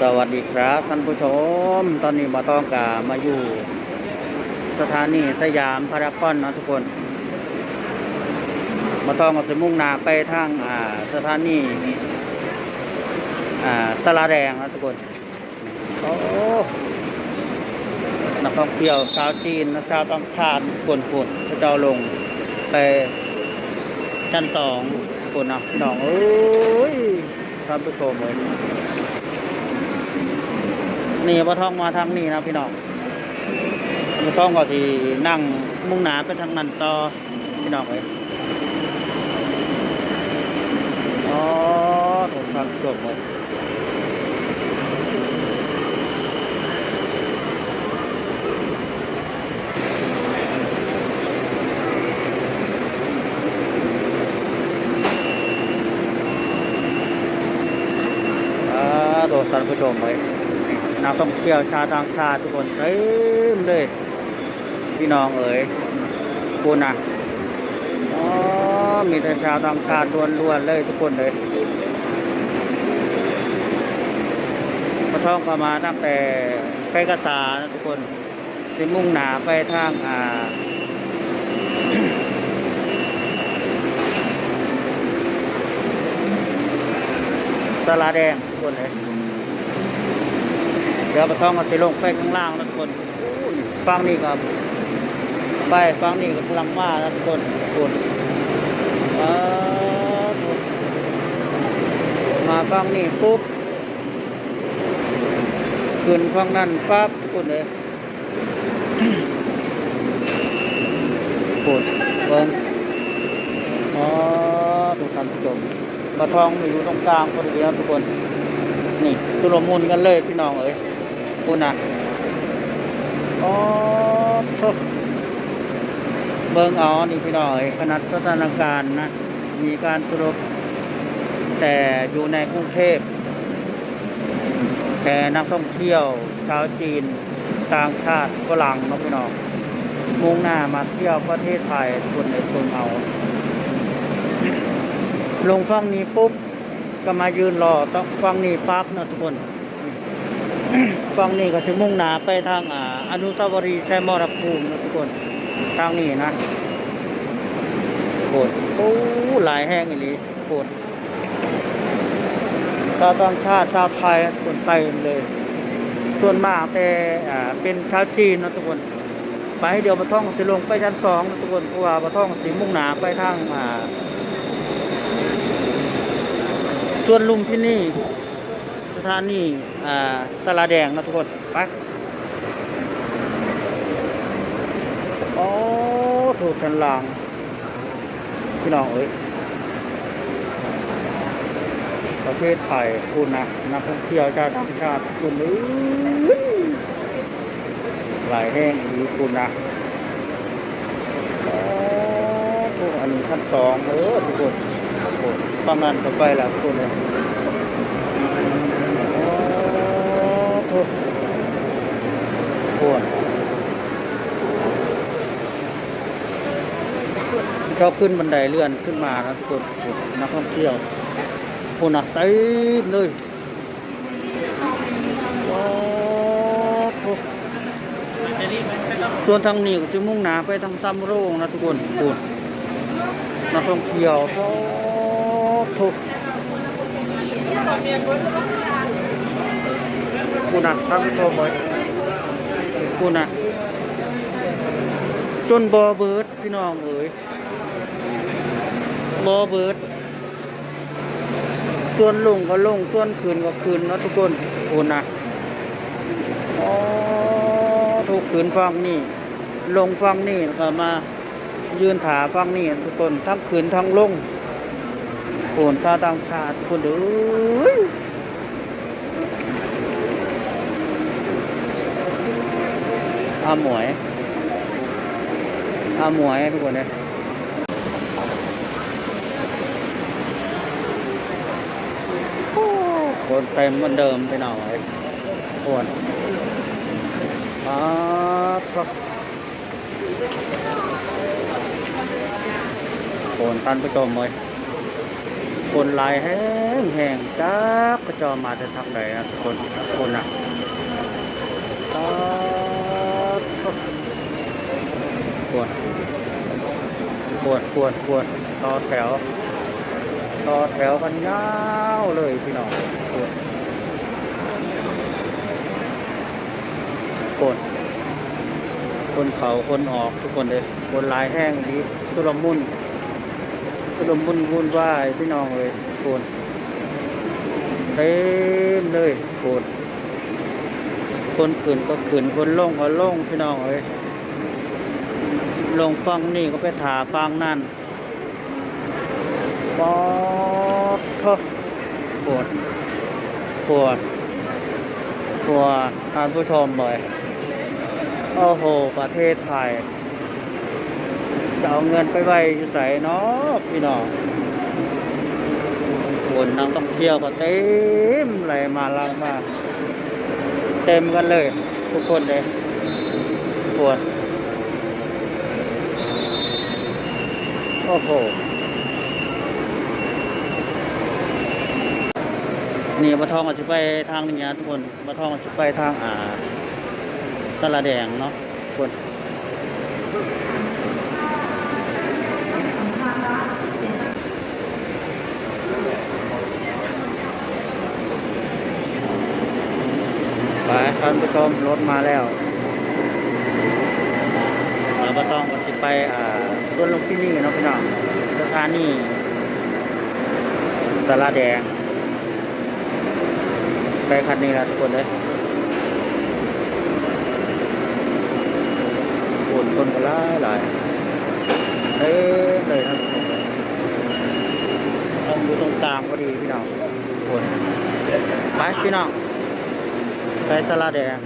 สวัสดีครับท่านผู้ชม ตอนนี้มาต้องกามาอยู่ สถานีสยามพารากอนนะทุกคน มาต้องมาจะมุ่งหน้าไปทางอ่าสถานีอ่าสลาแดงนะทุกคนโอ้นักท่องเที่ยวชาวจีนนะชาวต่างชาติคนคนพระเจ้าลงไปชั้นสองคนนะน้องเอ้ยท่านผู้ชมเลย นี่บ่ท่องมาทางนี้นะพี่น้องบ่ท่องก็สินั่งมุ่งหนาไปทางนั้นต่อพี่น้องเอ้ยอ๋อถูกทางจบเลยอ่าโดดท่านผู้ชมเลย นักท่องเที่ยวชาวต่างชาติทุกคนเต็มเลยพี่น้องเอ๋ยคุณนะอ๋อมีแต่ชาวต่างชาติล้วนๆเลยทุกคนเลยมาท่องประมาณตั้งแต่ไปกระสานะทุกคนจะมุ่งหนาไปทางอ่าตลาดแดงทุกคนเลย เดี๋ยวปลาทองก็จะลงไปข้างล่างนะทุกคนฟังนี่ครับ ไปฟังนี่ก็พลังมานะทุกคนทุกคนมาฟังนี่ปุ๊บขึ้นฟังนั่นปั๊บทุกคนเลยปวดเบิ้งอ๋อทุกท่านผู้ชมปลาทองอยู่ตรงกลางพอดีครับทุกคน นี่ตุลมุนกันเลยพี่น้องเอ้ย คุณน่ะอ๋อโถ่เบิ่งเอานี่พี่น้องเอ้ยขนาดสถานการณ์นะ มีการสรุป แต่อยู่ในกรุงเทพ แต่นักท่องเที่ยว ชาวจีน ต่างชาติฝรั่งนะพี่น้องมุ่งหน้ามาเที่ยวประเทศไทยคนในคนเอา ลงฟังนี้ปุ๊บ ก็มายืนรอต้องฟังนี่ปั๊บนะทุกคน ฟังนี่ก็จะมุ่งหนาไปทางอ่าอนุสาวรีย์ชัยมรภูมินะทุกคนทางนี้นะโคตรโอ้หลายแห้งอีหลีโคตรชาวต่างชาติชาวไทยคนเต็มเลย ส่วนมากแต่อ่าเป็นชาวจีนนะทุกคนไปให้เดียวปะท่องสิลงไปชั้นสองนะทุกคนเพราะว่าปะท่องสิมุ่งหนาไปทางอ่าส่วนลุมที่นี่ สถานีอ่าสลาแดงนะทุกคนไปโอ้ถูกกันลางพี่น้องเอ้ยประเทศไทยคุณนะนักท่องเที่ยวชาติต่างชาติคุณเอ้ยหลายแห้งดีคุณนะโอ้ทุกอันนี้ขั้นสองเออทุกคนทุกคนประมาณต่อไปแล้วทุกคนเลย โอ้โหปวด ชอบขึ้นบันไดเลื่อนขึ้นมานะทุกคนนักท่องเที่ยวคนนักเต็มเลยโอ้โหส่วนทางนี้ก็จะมุ่งหนาไปทางซ้ำโรงนะทุกคนคุณนักท่องเที่ยวโอ้โหกูนะท่านผู้ชมเลยกูนะจนบอเบิร์ดพี่น้องเอ๋ย บอเบิด ส่วนลงก็ลง ส่วนคืนก็คืนเนาะทุกคนกูนะอ๋อทุกคืนฟังนี่ ลงฟังนี่ก็มายืนถาฟังนี่ทุกคนทั้งคืนทั้งลงโอนท่าต่างชาติคนเอ้ยอาหมวยอาหมวยทุกคนเลยโอ้ คนเต็มเหมือนเดิมไปหน่อยคนอ่าครับคนตันผู้ชมเลยคนลายแห้งแห้งจักก็จอมาจะทางไหนนะคนคนอะตอดปวดปวดปวดปวดต่อแถว ต่อแถวกันยาวเลยพี่น้องปวดปวดคนเขาคนออกทุกคนเลยคนลายแห้งดีตุลมุนตุลมุนวุ่นวายพี่น้องเลยปวดเต็มเลยโกดคนขึ้นก็ขึ้นคนล่งก็ล่งพี่น้องเอ้ยลงฟังนี่ก็ไปถาฟังนั่นปอ ดเถอะปวดปวดปวดท่านผู้ชมเลยโอ้โห ประเทศไทย จะเอาเงินไปไว้ยใส่เนาะพี่น้องคนนักท่องเที่ยวก็เต็มไหลมาลางมาเต็มกันเลย ทุกคนเลยปวด โอ้โห นี่ปลาทองอาจจะไปทางนี้นะทุกคนปลาทองอาจจะไปทางอ่าสระแดงเนาะทุกคนไปท่านผู้ชมรถมาแล้วเราก็ต้องกันสิไปอ่าส่วนลงที่นี่เนาะพี่น้องสถานีสราแดง ไปคันนี้ละทุกคนเลยคนคนก็หลายหลายเอ้เลยนะต้องดูตรงกลางก็ดีพี่น้องคนไปพี่น้องไปสลาแดง